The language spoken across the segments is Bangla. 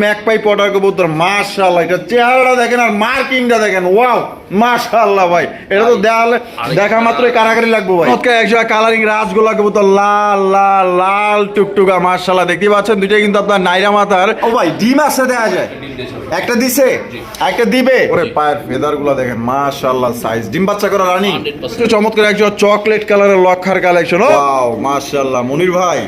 ম্যাকপাই পটার কবুতর মাশাআল্লাহ এটা চেহারাটা দেখেন আর মার্কিংটা দেখেন ওয়াও মাশাআল্লাহ ভাই এটা তো দেখালে দেখা মাত্রই কারাকারি লাগবে ভাই। ওকে একজোড়া কালারিং রাজগোলা কবুতর লাল লাল লাল টুকটুকা মাশাআল্লাহ দেখতে পাচ্ছেন দুইটাই কিন্তু আপনার নাইরা মাথার। ও ভাই ডিম যায়। একটা দিছে? একটা দিবে? ওরে পায়ের ফেদারগুলো দেখেন মাশাআল্লাহ সাইজ ডিম বাচ্চা করা রানি। চমৎকার একজোড়া চকলেট কালারের লক্ষার কালেকশন ওয়াও মাশাআল্লাহ মনির ভাই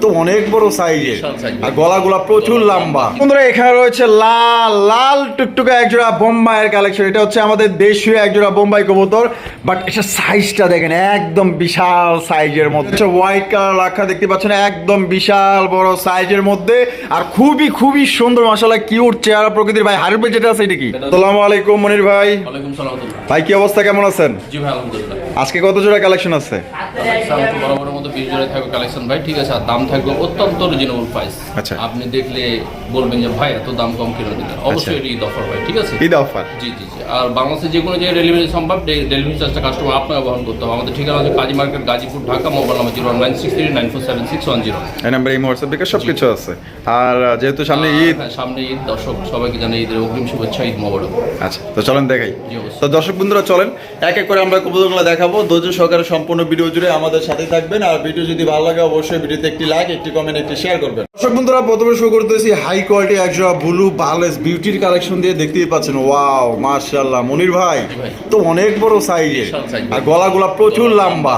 তো অনেক বড় সাইজের। আর গলাগুলা প্রচুর লম্বা। বন্ধুরা এখানে রয়েছে লাল লাল টুকটুকা একজোড়া বোম্বাইয়ের কালেকশন এটা হচ্ছে আমাদের দেশীয় একজোড়া বোম্বাই কবুতর বাট এটা সাইজটা দেখেন একদম বিশাল সাইজের মধ্যে। হোয়াইট কালার লাখা দেখতে পাচ্ছেন একদম বিশাল বড় সাইজের মধ্যে। আর খুবই খুবই সুন্দর মশালা কিউট চেহারা প্রকৃতির। ভাই হারবে যেটা আছে এটা কি? আসসালামু আলাইকুম মনির ভাই। সালাম ভাই কি অবস্থা কেমন আছেন? আজকে কত জোড়া কালেকশন আছে? কালেকশন তো বড় বড় মতো বিশ জোড়া থাকবে কালেকশন ভাই ঠিক আছে? আর দাম থাকবে অত্যন্ত রিজনেবল প্রাইস আচ্ছা। আপনি দেখলে বলবেন যে ভাই এত দাম কম কেন দিলেন অবশ্যই এটা ঈদ অফার ভাই ঠিক আছে? ঈদ অফার। জি জি জি। আর বাংলাদেশে যে কোনো ডেলিভারি সম্ভব ডেলিভারি চার্জটা কাস্টমার আপনাকে বহন করতে হবে। আমাদের ঠিকানা হচ্ছে Kazi market Gazipur Dhaka mobile number zero nine six three nine four seven six one zero এই নাম্বার এই হোয়াটসঅ্যাপ থেকে সবকিছু আছে। আর যেহেতু সামনে ঈদ হ্যাঁ, সামনে ঈদ দর্শক সবাইকে জানাই ঈদের অগ্রিম শুভেচ্ছা ঈদ মোবারক। আচ্ছা তো চলেন দেখাই। তো দর্শক বন্ধুরা চলেন। এক এক করে আমরা কবুতরগুলো দেখাবো। ধৈর্য সহকারে সম্পূর্ণ ভিডিও জুড়ে আমাদের সাথে থাকবেন। আর ভিডিও যদি ভালো লাগে অবশ্যই ভিডিওতে একটি লাইক একটি কমেন্ট একটি শেয়ার করবেন। দর্শক বন্ধুরা প্রথমে শুরু করতেছি হাই কোয়ালিটি একজোড়া ব্লু বালেস বিউটির কালেকশন দিয়ে দেখতেই পাচ্ছেন। ওয়াও মাশাআল্লাহ। মনির ভাই। তো অনেক বড় সাইজের আর গলাগুলা প্রচুর লম্বা।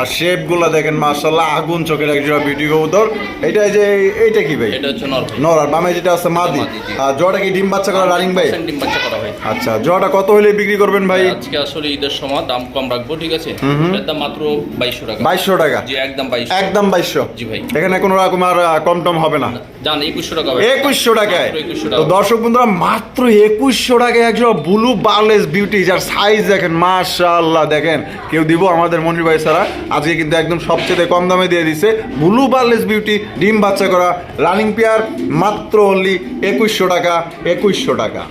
আর শেপগুলা দেখেন মাশাআল্লাহ আগুন চোখের একজোড়া বিউটি কবুতর। এটা এই যে এইটা কি ভাই? এটা হচ্ছে নরফে নর আর বামে যেটা আছে মাদি। আর জোড়াটা কি ডিম বাচ্চা করা রানিং ভাই? ডিম বাচ্চা করা হয় আচ্ছা জোড়াটা কত হলে বিক্রি করবেন ভাই? আজকে আসলে ঈদের সময় দাম কম রাখব ঠিক আছে? এর দাম মাত্র বাইশশো টাকা। বাইশশো টাকা? জি একদম বাইশশো। একদম বাইশশো? জি ভাই। এখানে কোনো রকম আর কম টম হবে না? জান একুশশো টাকা ভাই। একুশশো টাকায়। তো দর্শক বন্ধুরা মাত্র একুশশো টাকায় একজন ব্লু বার্লেস বিউটি যার সাইজ দেখেন মাশাআল্লাহ দেখেন। কেউ দিব আমাদের মনির ভাই ছাড়া। আজকে কিন্তু একদম সবচেয়ে কম দামে দিয়ে দিছে ব্লু বার্লেস বিউটি ডিম বাচ্চা করা রানিং পেয়ার মাত্র অনলি একুশশো টাকা একুশশো টাকা।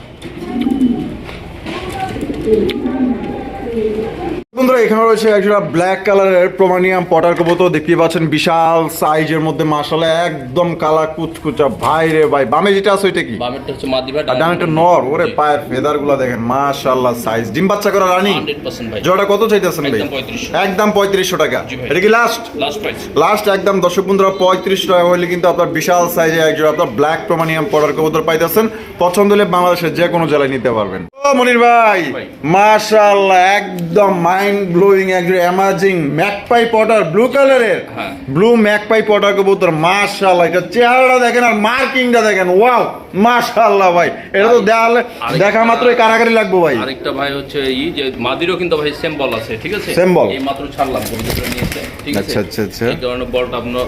বন্ধুরা এখানে রয়েছে একটা ব্ল্যাক কালারের প্রমানিয়াম পটার কবুতর। দেখতে পাচ্ছেন বিশাল সাইজের মধ্যে মাসালা একদম কালা কুচকুচা। ভাই রে ভাই বামে যেটা আছে ওইটা কি? বামেরটা হচ্ছে মাদি ভাই আর একটা নর ওরে পায়ের ফেদারগুলা দেখেন মাশাল্লাহ সাইজ ডিম বাচ্চা করা রানি? ভাই। জোড়া কত চাইতেছেন ভাই? একদম 3500 পঁয়ত্রিশশো টাকা। এটা কি লাস্ট লাস্ট প্রাইস লাস্ট একদম দর্শক বন্ধুরা পঁয়ত্রিশ টাকা হলে কিন্তু আপনার বিশাল সাইজে একজোড়া আপনার ব্ল্যাক প্রমানিয়াম পটার কবুতর পাইতেছেন। পছন্দ হলে বাংলাদেশের যে কোনো জেলায় নিতে পারবেন। মনির ভাই। মাশাআল্লাহ একদম মাইন্ড ব্লোয়িং একজন অ্যামাজিং ম্যাকপাই পটার ব্লু কালারের। ব্লু ম্যাকপাই পটার কবুতর মাশাআল্লাহ এটা চেহারাটা দেখেন আর মার্কিংটা দেখেন ওয়াও মাশাআল্লাহ ভাই এটা তো দেখালে দেখা মাত্রই কারাকারি লাগবে ভাই আরেকটা ভাই হচ্ছে ই যে মাদিরও কিন্তু ভাই সেম বল আছে ঠিক আছে Same ball? এই মাত্র ছাড়লাম কবিতা নিয়েছে ঠিক আছে আচ্ছা, আচ্ছা, আচ্ছা। এই ধরনের বলটা আপনার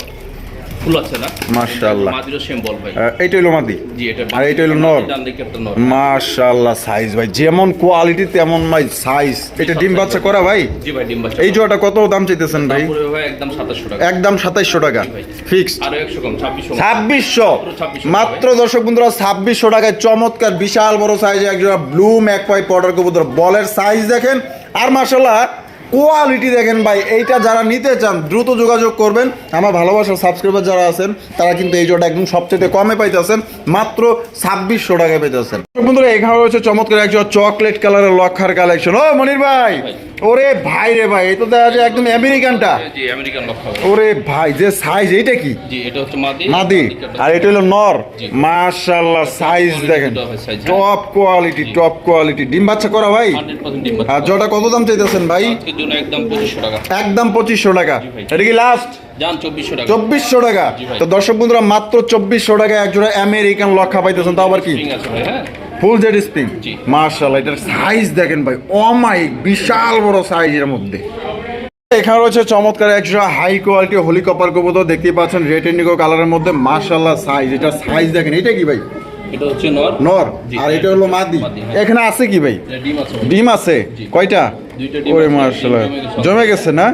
ফুল আছে না? মাশাআল্লাহ। মাদিরও সেম বল ভাই। এইটা হলো মাদি? জি এটা আর এইটা হলো নর ডান দিকে একটা নর মাশাআল্লাহ সাইজ ভাই যেমন কোয়ালিটি তেমন ভাই সাইজ এটা ডিম বাচ্চা করা ভাই? জি ভাই ডিম বাচ্চা এই জোড়াটা কত দাম চাইতেছেন ভাই? একদম 2700 টাকা। একদম সাতাইশশো টাকা। ভাই। ফিক্সড 100 কম 2600 ছাব্বিশশো? মাত্র দর্শক বন্ধুরা ছাব্বিশশো টাকায় চমৎকার বিশাল বড় সাইজে একজোড়া ব্লু ম্যাকপাই পটার কবুতর। বলের সাইজ দেখেন। আর মাসাল্লাহ কোয়ালিটি দেখেন ভাই এইটা যারা নিতে চান দ্রুত যোগাযোগ করবেন। আমার ভালোবাসার সাবস্ক্রাইবার যারা আছেন তারা কিন্তু এই জোটা একদম সবচেয়ে কমে পাইতেছেন মাত্র ছাব্বিশশো টাকায় পাইতেছেন। বন্ধুরা এখানে রয়েছে চমৎকার একজন চকলেট কালারের লক্ষার কালেকশন ও মনির ভাই। ওরে ভাই রে ভাই এই তো দেখা যায় একদম আমেরিকানটা ওরে ভাই যে সাইজ এইটা কি? এটা মাদি। আর এটা হলো নর। জি। মাশাআল্লাহ সাইজ দেখেন। টপ কোয়ালিটি টপ কোয়ালিটি ডিম বাচ্চা করা ভাই? 100% ডিম বাচ্চা। আর জটা কত দাম চাইতেছেন ভাই? জন্য একদম 2500 টাকা। একদম পঁচিশশো টাকা। এটা কি লাস্ট যান 2400 টাকা। চব্বিশশো টাকা। তো দর্শক বন্ধুরা মাত্র চব্বিশশো টাকা একজোড়া আমেরিকান লক্ষা পাইতেছেন তাও আবার কি? ফুল জেড স্প্রিং জি। মার্শাল্লাহ এটার সাইজ দেখেন ভাই অমাইক বিশাল বড় সাইজের মধ্যে। এখানে রয়েছে চমৎকার একজোড়া হাই কোয়ালিটি হোলি কপার কবুতর দেখতেই পাচ্ছেন রেড ইন্ডিগো কালারের মধ্যে মার্শাল্লাহ সাইজ এটা সাইজ দেখেন এটা কি ভাই? এটা হচ্ছে নর। নর আর এটা হলো মাদি। হ্যাঁ। এখানে আছে কি ভাই? ডিম আছে কয়টা? ওরে মার্শাল্লাহ জমে গেছে। না?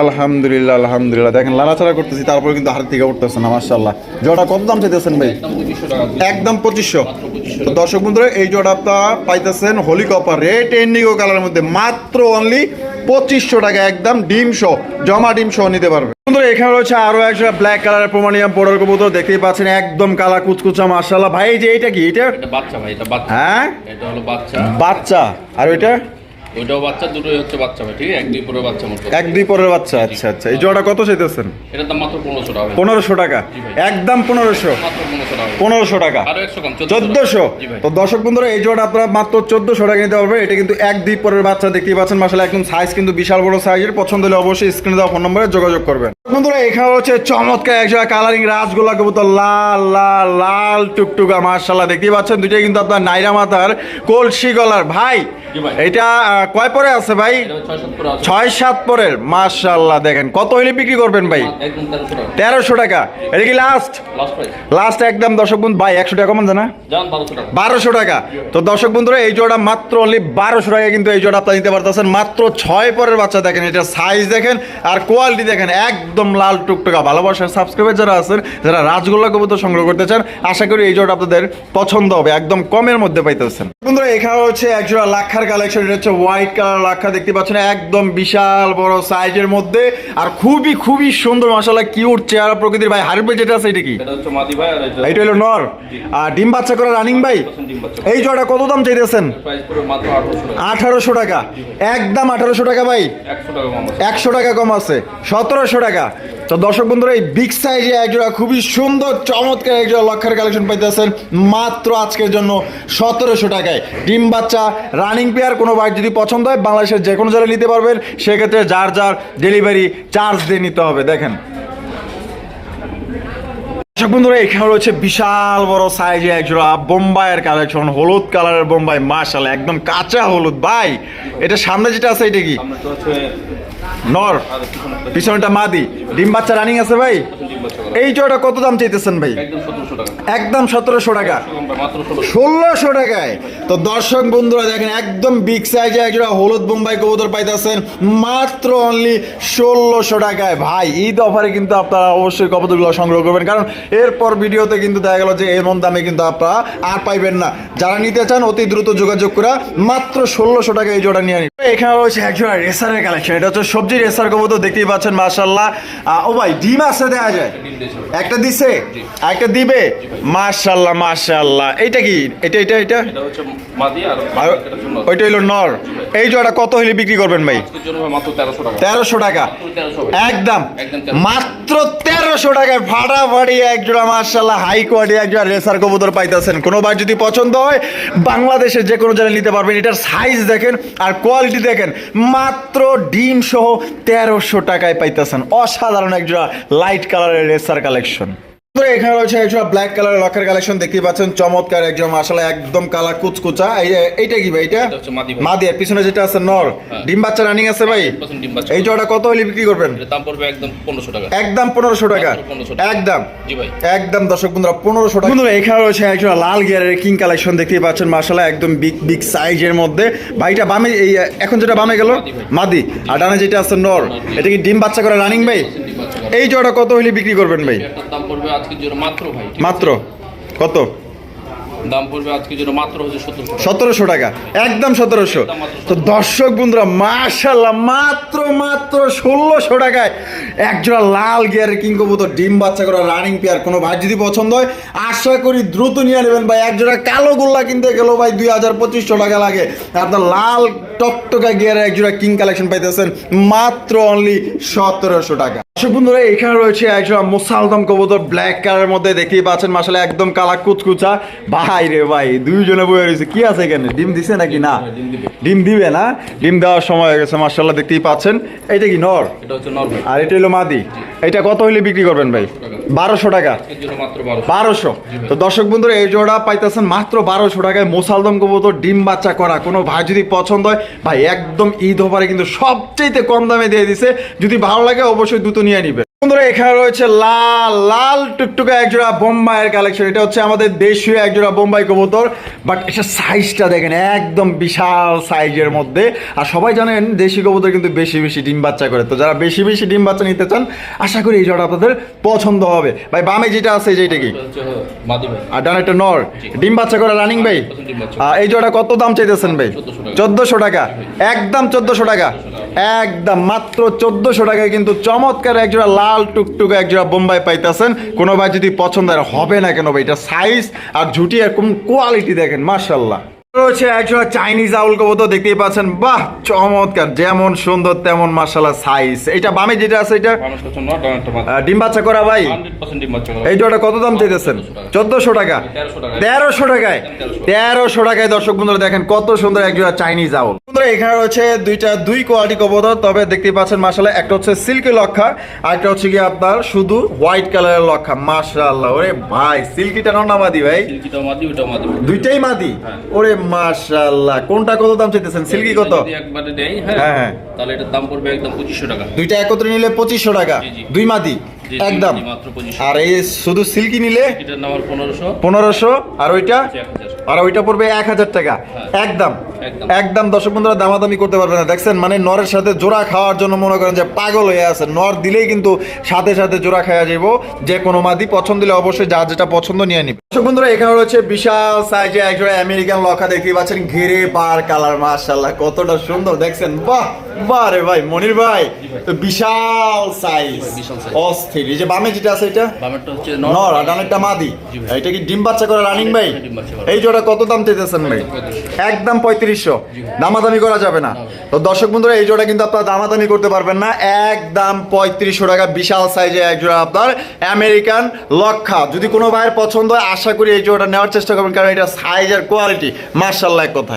আলহামদুলিল্লাহ আলহামদুলিল্লাহ। দেখেন লাড়াচাড়া করতেছি তারপর কিন্তু হাত থেকে উঠতেছে না মার্শাল্লাহ জোড়া কত দাম চাইতেছেন ভাই? একদম পঁচিশশো টাকা দিয়ে। একদম পঁচিশশো। মাত্র 2500 তো দর্শক বন্ধুরা এই জোড়া আপনারা পাইতেছেন হোলি কপার রেড এন্ডিগো কালারের মধ্যে। মাত্র অনলি পঁচিশশো টাকা একদম ডিম শো জমা ডিম শো নিতে পারবে। বন্ধুরা এখানে রয়েছে আরও একটা ব্ল্যাক কালারের প্রমাণিয়াম পোড়ার কবুতর দেখতেই পাচ্ছেন একদম কালা কুচকুচা মার্শাল্লাহ ভাই যে এটা কি? এটা এটা বাচ্চা ভাই এটা বাচ্চা। হ্যাঁ? এটা হলো বাচ্চা। বাচ্চা। আর ওইটা? ওইটাও বাচ্চা দুটোই হচ্ছে বাচ্চা ভাই ঠিক এক দুই পরের বাচ্চা মতো এক দুই পরের বাচ্চা আচ্ছা আচ্ছা। এই জোড়া কত চাইতেছেন? এটার দাম মাত্র পনেরোশো টাকা পনেরোশো টাকা? একদম পনেরোশো? পনেরোশো টাকা চোদ্দশো তো দর্শক বন্ধুরা এই জোড়া আপনারা মাত্র চোদ্দশো টাকা নিতে পারবেন। এটা কিন্তু এক দুই পরের বাচ্চা দেখতেই পাচ্ছেন। মাসালে একদম সাইজ কিন্তু বিশাল বড় সাইজের পছন্দ হলে অবশ্যই স্ক্রিনে দেওয়া ফোন নম্বরে যোগাযোগ করবেন। বন্ধুরা এখানে হচ্ছে চমৎকার একজোড়া কালারিং রাজগোল্লা কবুতর লাল লাল লাল টুকটুকা মার্শাল্লাহ দেখতেই পাচ্ছেন। দুইটাই কিন্তু আপনার নাইরা মাথার কলসি গলার। ভাই এটা কয় পরে আছে ভাই? ছয় সাত পরের। মার্শাল্লাহ দেখেন কত হইলে বিক্রি করবেন ভাই? তেরোশো টাকা। এটা কি লাস্ট লাস্ট একদম দর্শক বন্ধু ভাই একশো টাকা কমান জানা বারোশো টাকা। তো দর্শক বন্ধুরা এই জোড়া মাত্র অনলি বারোশো টাকা কিন্তু এই জোড়া আপনারা নিতে পারতেছেন। মাত্র ছয় পরের বাচ্চা দেখেন এটা সাইজ দেখেন আর কোয়ালিটি দেখেন একদম লাল টুকটুকা। ভালোবাসার সাবস্ক্রাইবার যারা আছেন যারা রাজগোল্লা কবুতর সংগ্রহ করতে চান আশা করি এই জোড়া আপনাদের পছন্দ হবে একদম কমের মধ্যে পাইতেছেন। বন্ধুরা এখানে হচ্ছে এক জোড়া লাক্ষার কালেকশন এটা হচ্ছে হোয়াইট কালার লাক্ষা দেখতে পাচ্ছেন একদম বিশাল বড় সাইজের মধ্যে আর খুবই খুবই সুন্দর মশালা কিউট চেহারা প্রকৃতির ভাই। হারবে যেটা আছে এটা কি? এটা হচ্ছে মাদি ভাই আর এটা এইটা হলো নর। আর ডিম বাচ্চা করা রানিং ভাই? এই জোড়া কত দাম চাইতেছেন? আঠারোশো টাকা। একদম আঠারোশো টাকা ভাই। একশো টাকা কম আছে। সতেরোশো টাকা। টাকা তো দর্শক বন্ধুরা, এই বিগ সাইজে একজোড়া খুবই সুন্দর, চমৎকার একজোড়া লক্ষের কালেকশন পাইতেছেন, মাত্র আজকের জন্য সতেরোশো টাকায়। ডিম বাচ্চা রানিং পেয়ার কোনো বাইক যদি পছন্দ হয়, বাংলাদেশের যে কোনো জায়গায় নিতে পারবেন, সেক্ষেত্রে যার যার ডেলিভারি চার্জ দিয়ে নিতে হবে, দেখেন। দর্শক বন্ধুরা এখানে রয়েছে বিশাল বড় সাইজে একজোড়া বোম্বাইয়ের কালেকশন হলুদ কালারের বোম্বাই মার্শাল একদম কাঁচা হলুদ। ভাই এটা সামনে যেটা আছে এটা কি? নর। পিছনটা মাদি। ডিম বাচ্চা রানিং আছে ভাই। এই জোড়া কত দাম চাইতেছেন ভাই? একদম সতেরোশো টাকা। ষোলোশো। টাকায়। তো দর্শক বন্ধুরা দেখেন একদম বিগ সাইজে একজোড়া হলুদ বোম্বাই কবুতর পাইতেছেন মাত্র অনলি ষোলোশো টাকায়। ভাই ঈদ অফারে কিন্তু আপনারা অবশ্যই কবুতরগুলো সংগ্রহ করবেন। কারণ এরপর ভিডিওতে কিন্তু দেখা গেল যে এমন দামে কিন্তু আপনারা আর পাইবেন না। যারা নিতে চান অতি দ্রুত যোগাযোগ করা মাত্র ষোলোশো টাকা এই জোড়া নিয়ে এখানে রয়েছে একজোড়া রেসারের কালেকশন এটা হচ্ছে সবজি রেসার কবুতর দেখতেই পাচ্ছেন মার্শাল্লাহ ও ভাই ডিম আছে দেখা যায়? একটা দিছে? একটা দিবে? মাশাল্লাহ মাশাল্লাহ এইটা কি? এটা এটা এটা? আর ওইটা হইল নর। এই জোড়া কত হইলে বিক্রি করবেন ভাই? তেরোশো টাকা। একদম। মাত্র তেরোশো টাকায় ফাটাফাটি এক জোড়া মার্শাল্লাহ হাই কোয়ালিটি এক জোড়া রেসার কবুতর পাইতেছেন। কোনো বার যদি পছন্দ হয় বাংলাদেশের যে কোনো জায়গায় নিতে পারবেন। এটার সাইজ দেখেন আর কোয়ালিটি দেখেন মাত্র ডিম সহ তেরোশো টাকায় পাইতেছেন। অসাধারণ একজোড়া লাইট কালারের রেসার কালেকশন এখানে রয়েছে একজোড়া ব্ল্যাক কালারের লকের কালেকশন দেখতেই পাচ্ছেন। চমৎকার একজন আসলে একদম কালা কুচকুচা। এই- এইটা কি ভাই এটা মাদি আর পিছনে যেটা আছে নর। ডিম বাচ্চা রানিং আছে ভাই? 100% ডিম বাচ্চা। এই জোড়া কত হলে বিক্রি করবেন? দাম পড়বে একদম পনেরোশো টাকা। একদম পনেরোশো টাকা। 1500 টাকা। একদম। জি ভাই। একদম দর্শক বন্ধুরা পনেরোশো টাকা। বন্ধুরা এখানে রয়েছে একজন লাল গিয়ারের কিং কালেকশন দেখতেই পাচ্ছেন মার্শাল্লাহ একদম বিগ বিগ সাইজের মধ্যে। ভাইটা বামে এই এখন যেটা বামে গেল মাদি। আর ডানে যেটা আছে নর। এটা কি ডিম বাচ্চা করে রানিং ভাই। এই জোড়া কত হলে বিক্রি করবেন ভাই? দাম পড়বে আজকে জোড়া মাত্র ভাই। মাত্র? কত? দাম পড়বে আজকের জন্য মাত্র হচ্ছে সতেরোশো টাকা। একদম সতেরোশো। তো দর্শক বন্ধুরা মার্শাল্লাহ মাত্র মাত্র ষোলোশো টাকায় একজোড়া লাল গিয়ারের কিং কবুতর ডিম বাচ্চা করা রানিং পেয়ার কোনো ভাই যদি পছন্দ হয় আশা করি দ্রুত নিয়ে নেবেন ভাই। একজোড়া কালো গোল্লা কিনতে গেলেও ভাই দুই হাজার পঁচিশশো টাকা লাগে। আপনার লাল টকটকা গিয়ারের একজোড়া কিং কালেকশন পাইতেছেন মাত্র অনলি সতেরোশো টাকা। দর্শক বন্ধুরা এখানে রয়েছে একজোড়া মোসালদম কবুতর ব্ল্যাক কালারের মধ্যে দেখতেই পাচ্ছেন মাসালে একদম কালা কুচকুচা ভাই রে ভাই দুইজনে বয়ে রয়েছে। কি আছে এখানে? ডিম দিছে নাকি? না। ডিম দিবে। না? ডিম দেওয়ার সময় হয়ে গেছে মার্শাল্লাহ দেখতেই পাচ্ছেন। এইটা কি নর? আর এটা হলো মাদি। এটা কত হইলে বিক্রি করবেন ভাই? বারোশো টাকা। বারোশো। তো দর্শক বন্ধুরা এই জোড়া পাইতেছেন মাত্র বারোশো টাকায় মোসালদম কবুতর ডিম বাচ্চা করা। কোনো ভাই যদি পছন্দ হয় ভাই একদম ঈদ হবারে কিন্তু সবচেয়ে কম দামে দিয়ে দিছে। যদি ভালো লাগে অবশ্যই দুটো নিয়ে নিবে। বন্ধুরা এখানে রয়েছে লাল লাল টুকটুকে একজোড়া বোম্বাইয়ের কালেকশন এটা হচ্ছে আমাদের দেশীয় একজোড়া বোম্বাই কবুতর বাট এটা সাইজটা দেখেন একদম বিশাল সাইজের মধ্যে। আর সবাই জানেন দেশি কবুতর কিন্তু বেশি বেশি ডিম বাচ্চা করে। তো যারা বেশি বেশি ডিম বাচ্চা নিতে চান আশা করি এই জোড়া আপনাদের পছন্দ হবে। ভাই বামে যেটা আছে যেটা কি? ভাই। আর ডান একটা নর। ডিম বাচ্চা করে রানিং ভাই? ডিম এই জোড়া কত দাম চাইতেছেন ভাই? 1400 টাকা। একদম চোদ্দশো টাকা। একদম মাত্র চোদ্দশো টাকায় কিন্তু চমৎকার একজোড়া লাল টুকটুক একজোড়া বোম্বাই পাইতেছেন। কোনো ভাই যদি পছন্দ হয়, হবে না কেন ভাই এটা সাইজ আর ঝুটি এরকম কোয়ালিটি দেখেন মার্শাল্লাহ রয়েছে একজোড়া চাইনিজ আউল কবুতর দেখতেই পাচ্ছেন। বাহ চমৎকার যেমন সুন্দর তেমন মার্শাল্লাহ সাইজ এটা বামে যেটা আছে এটা? ডিম বাচ্চা করা ভাই। এই জোড়া কত দাম চাইতেছেন? চোদ্দশো টাকা? তেরোশো টাকায়। তেরোশো টাকায়? দর্শক বন্ধুরা দেখেন কত সুন্দর একজোড়া চাইনিজ আউল। বন্ধুরা এখানে রয়েছে দুইটা দুই কোয়ালিটি কবুতর তবে দেখতেই পাচ্ছেন মাসাল্লাহ একটা হচ্ছে সিল্কি লক্ষা আর একটা হচ্ছে কি আপনার শুধু হোয়াইট কালারের লক্ষা। মাশাআল্লাহ ওরে ভাই সিল্কিটা ভাই? মাদি, মাদি। দুইটাই মাদি? ওরে মাশাআল্লাহ কোনটা কত দাম চাইতেছেন সিল্কি কত একবারে দেই, হ্যাঁ, হ্যাঁ, হ্যাঁ। তাহলে এটার দাম পড়বে একদম 2500 টাকা। দুইটা একত্রে নিলে পঁচিশশো টাকা জি, জি। দুই মাদি একদম। জি, মাত্র 2500 আর এই শুধু সিল্কি নিলে? এটার নাম হলো 1500, পনেরোশো। আর ওইটা? আর ওইটা পড়বে এক হাজার টাকা। একদম। একদম। একদম দর্শক বন্ধুরা দামাদামি করতে পারবে না। দেখছেন মানে নরের সাথে জোড়া খাওয়ার জন্য মনে করেন যে পাগল হয়ে আছে। নর দিলেই কিন্তু সাথে সাথে জোড়া খাওয়া যাব যে কোনো মাদি পছন্দ দিলে অবশ্যই যার যেটা পছন্দ নিয়ে নিবে। দর্শক বন্ধুরা এখানে রয়েছে বিশাল সাইজে একজন আমেরিকান লক্ষা দেখতে পাচ্ছেন। ঘিরে পার কালার মাশাল্লাহ কতটা সুন্দর। দেখছেন বাহ বাহ রে ভাই মনির ভাই। তো বিশাল সাইজ বিশাল এই যে বামে যেটা আছে এটা? বামেরটা হচ্ছে নর। আর ডানেরটা মাদি। এটা কি ডিম বাচ্চা করে রানিং ভাই। এই জোড়া কত দাম চাইতেছেন ভাই? একদম পঁয়ত্রিশশো। দামাদামি করা যাবে না। তো দর্শক বন্ধুরা এই জোড়া কিন্তু আপনারা দামাদামি করতে পারবেন না। একদম পঁয়ত্রিশশো টাকা বিশাল সাইজে এক জোড়া আপনার আমেরিকান লক্ষা। যদি কোনো ভাইয়ের পছন্দ হয় আশা করি এই জোড়াটা নেওয়ার চেষ্টা করবেন কারণ এটা সাইজ আর কোয়ালিটি মার্শাল্লাহ এক কথায়।